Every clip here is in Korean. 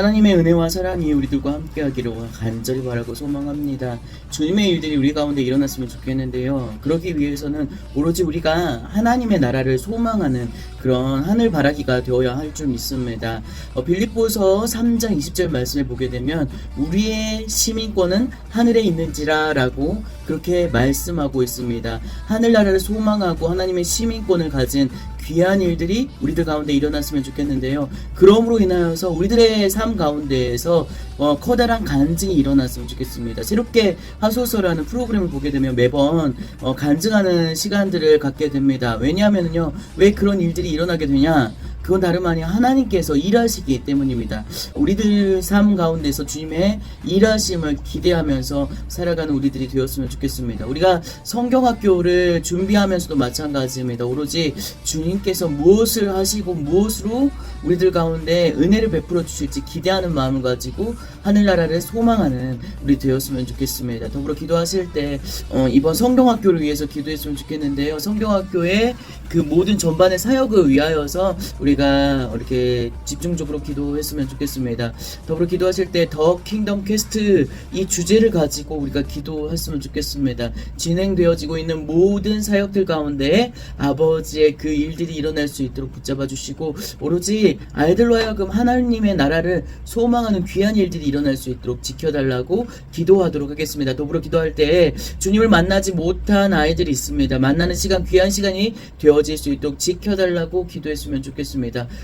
하나님의 은혜와 사랑이 우리 들과 함께하기를 간절히 바라고 소망합니다. 주님의 일들이 우리 가운데 일어났으면 좋겠는데요. 그러기 위해서는 오로지 우리가 하나님의 나라를 소망하는 그런 하늘 바라기가 되어야 할 줄 믿습니다. 어, 빌립보서 3장 20절 말씀을 보게 되면 우리의 시민권은 하늘에 있는지라라고 그렇게 말씀하고 있습니다. 하늘나라를 소망하고 하나님의 시민권을 가진 귀한 일들이 우리들 가운데 일어났으면 좋겠는데요. 그럼으로 인하여서 우리들의 삶 가운데에서 어, 커다란 간증이 일어났으면 좋겠습니다. 새롭게 하소서라는 프로그램을 보게 되면 매번 어, 간증하는 시간들을 갖게 됩니다. 왜냐하면요, 왜 그런 일들이 일어나게 되냐? 그건 다름 아니 하나님께서 일하시기 때문입니다. 우리들 삶 가운데서 주님의 일하심을 기대하면서 살아가는 우리들이 되었으면 좋겠습니다. 우리가 성경학교를 준비하면서도 마찬가지입니다. 오로지 주님께서 무엇을 하시고 무엇으로 우리들 가운데 은혜를 베풀어 주실지 기대하는 마음을 가지고 하늘나라를 소망하는 우리 되었으면 좋겠습니다. 더불어 기도하실 때 어, 이번 성경학교를 위해서 기도했으면 좋겠는데요. 성경학교의 그 모든 전반의 사역을 위하여서 우리 가 이렇게 집중적으로 기도했으면 좋겠습니다. 더불어 기도하실 때 더 킹덤 퀘스트 이 주제를 가지고 우리가 기도했으면 좋겠습니다. 진행되어지고 있는 모든 사역들 가운데 아버지의 그 일들이 일어날 수 있도록 붙잡아 주시고 오로지 아이들로 하여금 하나님의 나라를 소망하는 귀한 일들이 일어날 수 있도록 지켜달라고 기도하도록 하겠습니다. 더불어 기도할 때 주님을 만나지 못한 아이들이 있습니다. 만나는 시간 귀한 시간이 되어질 수 있도록 지켜달라고 기도했으면 좋겠습니다.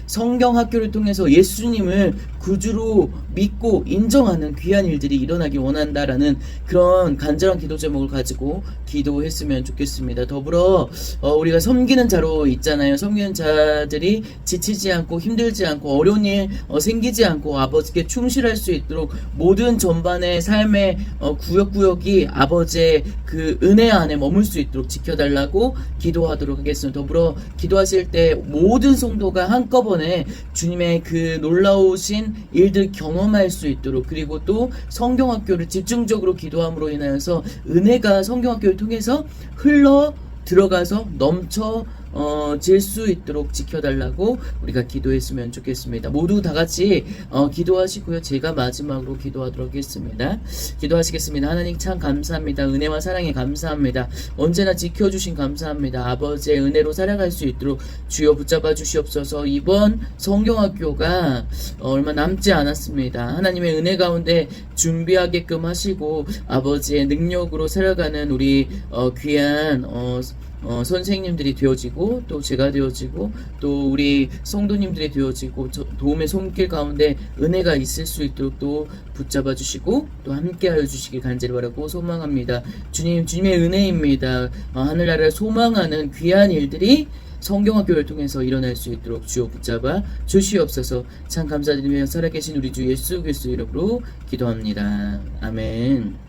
성경 학교를 통해서 예수님을 구주로 믿고 인정하는 귀한 일들이 일어나기 원한다라는 그런 간절한 기도 제목을 가지고 기도했으면 좋겠습니다. 더불어 어, 우리가 섬기는 자로 있잖아요. 섬기는 자들이 지치지 않고 힘들지 않고 어려운 일 어, 생기지 않고 아버지께 충실할 수 있도록 모든 전반의 삶의 어, 구역구역이 아버지의 그 은혜 안에 머물 수 있도록 지켜달라고 기도하도록 하겠습니다. 더불어 기도하실 때 모든 성도가 한꺼번에 주님의 그 놀라우신 일들 경험할 수 있도록 그리고 또 성경학교를 집중적으로 기도함으로 인하여서 은혜가 성경학교를 통해서 흘러 들어가서 넘쳐 어, 질 수 있도록 지켜달라고 우리가 기도했으면 좋겠습니다. 모두 다 같이 어, 기도하시고요. 제가 마지막으로 기도하도록 하겠습니다. 기도하시겠습니다. 하나님 참 감사합니다. 은혜와 사랑에 감사합니다. 언제나 지켜주신 감사합니다. 아버지의 은혜로 살아갈 수 있도록 주여 붙잡아 주시옵소서. 이번 성경학교가 어, 얼마 남지 않았습니다. 하나님의 은혜 가운데 준비하게끔 하시고 아버지의 능력으로 살아가는 우리 어, 귀한 어, 어, 선생님들이 되어지고 또 제가 되어지고 또 우리 성도님들이 되어지고 저- 도움의 손길 가운데 은혜가 있을 수 있도록 또 붙잡아 주시고 또 함께하여 주시길 간절히 바라고 소망합니다. 주님 주님의 은혜입니다. 어, 하늘나라를 소망하는 귀한 일들이 성경학교를 통해서 일어날 수 있도록 주여 붙잡아 주시옵소서 참 감사드리며 살아계신 우리 주 예수 그리스도 이름으로 기도합니다. 아멘.